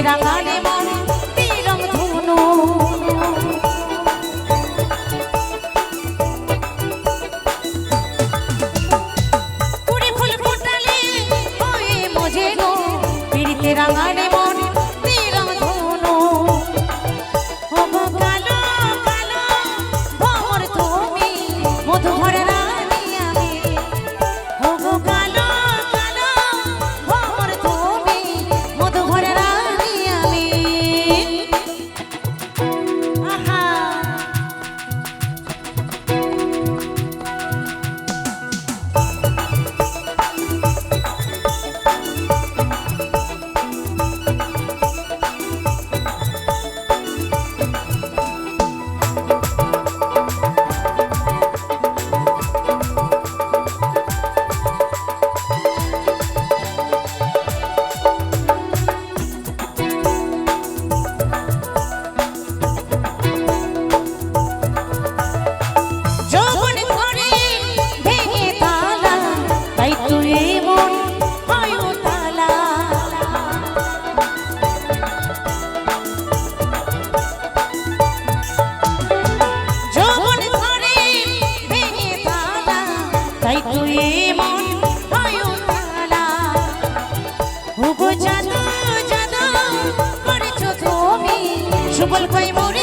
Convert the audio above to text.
রাঙালে মন সুবল ভাই মোরে